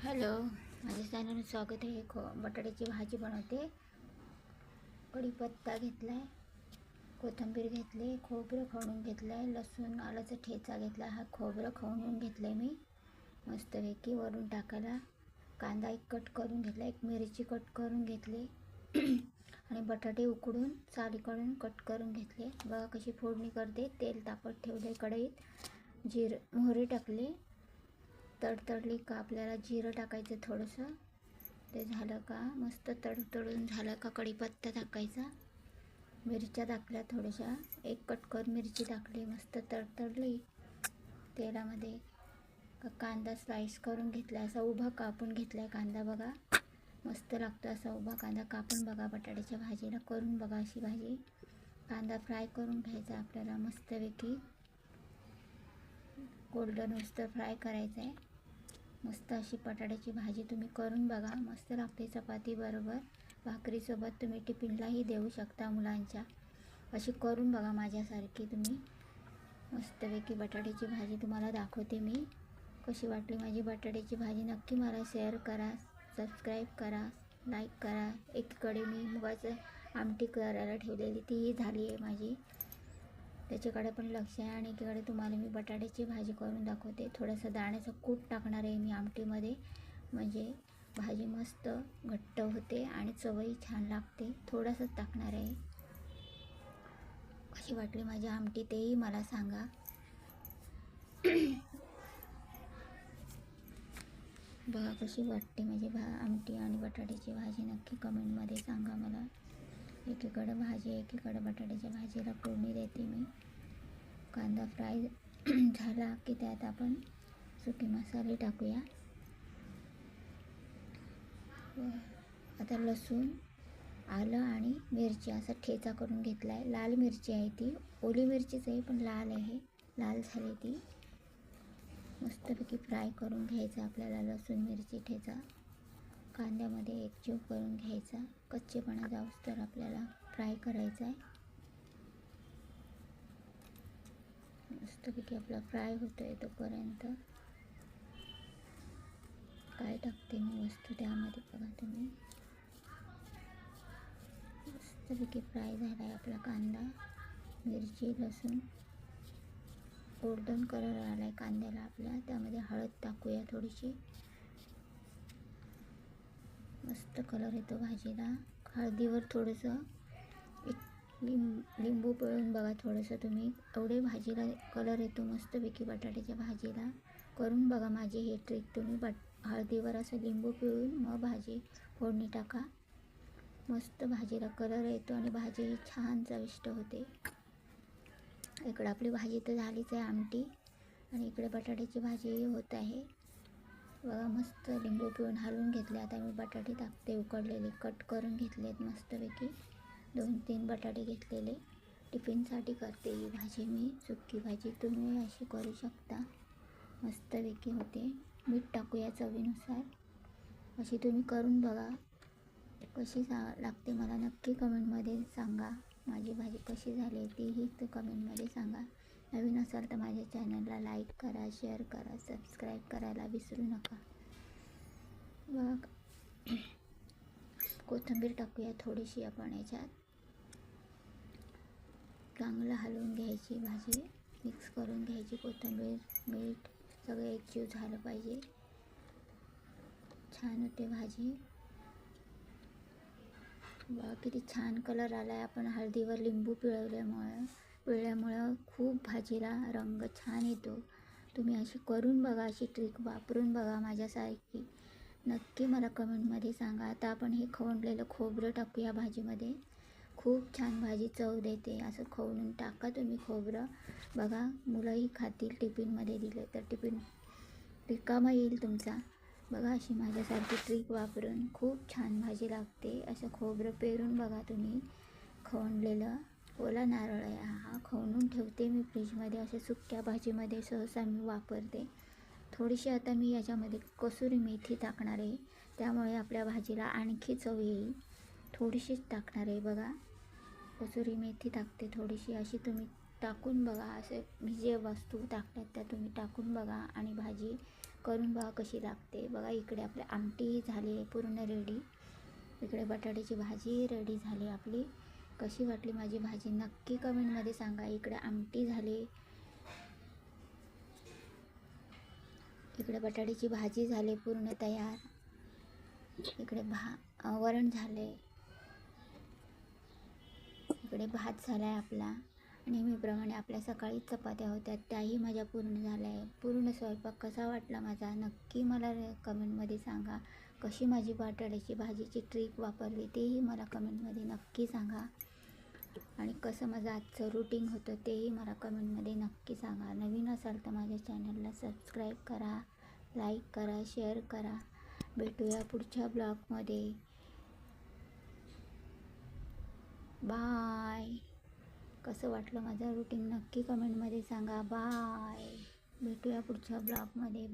Hello माझ्या चॅनलवर स्वागत आहे. खो बटाट्याची भाजी बनवते. कढीपत्ता घेतला आहे कोथिंबीर घेतली खोबरं खवणून घेतलं आहे लसूण आल्याचा ठेचा घेतला हा खोबरं खवणून घेतलं आहे मी. मस्तपैकी वरून टाकायला. कांदा एक कट करून घेतला एक मिरची कट करून घेतली. आणि बटाटे उकडून साली कट करून घेतले. बघा कशी फोडणी करते. तेल तापत ठेवले कढईत. जिर मोहरी टाकली. तडतडली का? आपल्याला जिरं टाकायचं थोडंसं. ते झालं का? मस्त तडतडून झालं का? कढीपत्ता टाकायचा. मिरच्या टाकल्या थोड्याशा. एक कटकर मिरची टाकली मस्त तडतडली. तेलामध्ये का कांदा स्लाईस करून घेतला. असा उभा कापून घेतला आहे कांदा बघा. मस्त लागतो असा उभा कांदा. कापून बघा बटाट्याच्या भाजीला. करून बघा अशी भाजी. कांदा फ्राय करून घ्यायचा आपल्याला मस्तपैकी. गोल्डन मस्त फ्राय करायचं आहे मस्त अशी बटाट्याची भाजी तुम्ही करून बघा. मस्त लागते चपातीबरोबर भाकरीसोबत तुम्ही टिफिनलाही देऊ शकता मुलांच्या. अशी करून बघा माझ्यासारखी तुम्ही. मस्तपैकी बटाट्याची भाजी तुम्हाला दाखवते मी. कशी वाटली माझी बटाट्याची भाजी नक्की मला शेअर करा सबस्क्राईब करा लाईक करा. एकीकडे मी मुगाचं आमटी करायला ठेवलेली तीही झाली आहे माझी. त्याच्याकडे पण लक्ष आहे आणि एकीकडे तुम्हाला मी बटाट्याची भाजी करून दाखवते. थोडंसं दाण्याचं कूट टाकणार आहे मी आमटीमध्ये. म्हणजे भाजी मस्त घट्ट होते आणि चवही छान लागते. थोडंसंच टाकणार आहे. कशी वाटली माझी आमटी तेही मला सांगा. बघा कशी वाटते माझी भा आमटी आणि बटाट्याची भाजी. नक्की कमेंटमध्ये सांगा मला. एकीकडं भाजी एकीकडं बटाट्याच्या भाजीला फोडणी देते मी. कांदा फ्राय झाला की त्यात आपण सुके मसाले टाकूया. आता लसूण आलं आणि मिरची असा ठेचा करून घेतला आहे लाल मिरची आहे ती. ओली मिरचीच आहे पण लाल आहे. लाल झाली ती. मस्तपैकी फ्राय करून घ्यायचा आपल्याला लसूण मिरची ठेचा. कांद्यामध्ये एकजीव करून घ्यायचा. कच्चेपणा जाऊस तर आपल्याला फ्राय करायचा आहे. मस्तपैकी आपला फ्राय होतो आहे तोपर्यंत. काय टाकते मी वस्तू त्यामध्ये बघा तुम्ही. मस्तपैकी फ्राय झाला आहे आपला कांदा मिरची लसूण. गोल्डन कलर आला आहे कांद्याला आपल्या त्यामध्ये हळद टाकूया थोडीशी. मस्त कलर येतो भाजीला. हळदीवर थोडंसं एक लिंब लिंबू पिळून बघा थोडंसं तुम्ही. एवढे भाजीला कलर येतो मस्तपैकी बटाट्याच्या भाजीला. करून बघा माझी हे ट्रिक तुम्ही बट हळदीवर असं लिंबू पिळून मग भाजी फोडणी टाका. मस्त भाजीला कलर येतो आणि भाजी छान चविष्ट होते. इकडं आपली भाजी तर झालीच आहे आमटी. आणि इकडे बटाट्याची भाजी होत आहे. बघा मस्त लिंबू पिळून हलवून घेतले. आता मी बटाटे टाकते उकडलेले. कट करून घेतलेत मस्तपैकी. दोन तीन बटाटे घेतलेले. टिफिनसाठी करते ही भाजी मी. सुकी भाजी तुम्ही अशी करू शकता. मस्तपैकी होते. मीठ टाकूया चवीनुसार. अशी तुम्ही करून बघा. कशी सा लागते मला नक्की कमेंटमध्ये सांगा. माझी भाजी कशी झाली तीही तर कमेंटमध्ये सांगा. नवीन असाल तर माझ्या चॅनलला लाईक करा शेअर करा सबस्क्राईब करायला विसरू नका. बघ कोथिंबीर टाकूया थोडीशी आपण याच्यात. चांगलं हलवून घ्यायची भाजी मिक्स करून घ्यायची कोथिंबीर मीठ सगळं एकजीव झालं पाहिजे. छान होते भाजी. बघ किती छान कलर आला आहे आपण हळदीवर लिंबू पिळवल्यामुळं. पिळल्यामुळं खूप भाजीला रंग छान येतो. तुम्ही अशी करून बघा अशी ट्रिक वापरून बघा माझ्यासारखी. नक्की मला कमेंटमध्ये सांगा. आता आपण हे खवणलेलं खोबरं टाकूया भाजीमध्ये. खूप छान भाजी चव देते. असं खवणून टाका तुम्ही खोबरं. बघा मुलंही खातील टिफिनमध्ये दिलं तर टिफिन रिकामा येईल तुमचा. बघा अशी माझ्यासारखी ट्रिक वापरून खूप छान भाजी लागते. असं खोबरं पेरून बघा तुम्ही खवणलेलं ओला नारळ आहे. हा खवणून ठेवते मी फ्रीजमध्ये. असे सुक्या भाजीमध्ये सहसा मी वापरते. थोडीशी आता मी याच्यामध्ये कसुरी मेथी टाकणार आहे. त्यामुळे आपल्या भाजीला आणखी चव येईल. थोडीशीच टाकणार आहे बघा. कसुरी मेथी टाकते थोडीशी. अशी तुम्ही टाकून बघा. असे मी जे वस्तू टाकल्यात त्या तुम्ही टाकून बघा. आणि भाजी करून बघा कशी लागते. बघा इकडे आपली आमटी झाली आहे पूर्ण रेडी इकडे बटाट्याची भाजी रेडी झाली आपली. कशी वाटली माझी भाजी? नक्की कमेंटमध्ये सांगा. इकडे आमटी झाली. इकडे बटाट्याची भाजी झाली पूर्ण तयार. इकडे भा वरण झाले. इकडे भात झाला आहे आपला. नेहमीप्रमाणे आपल्या सकाळी चपात्या होत्या. त्याही माझ्या पूर्ण झाल्या. आहे पूर्ण स्वयंपाक कसा वाटला माझा? नक्की मला कमेंटमध्ये सांगा. कशी माझी बटाट्याची भाजीची ट्रिक वापरली तेही मला कमेंटमध्ये नक्की सांगा. आणि कसं माझं आजचं रुटीन होतं तेही मला कमेंटमध्ये नक्की सांगा. नवीन असाल तर माझ्या चॅनलला सबस्क्राईब करा लाईक करा शेअर करा. भेटूया पुढच्या ब्लॉगमध्ये बाय कसं वाटलं माझं रुटीन नक्की कमेंटमध्ये सांगा. बाय भेटूया पुढच्या ब्लॉगमध्ये बाय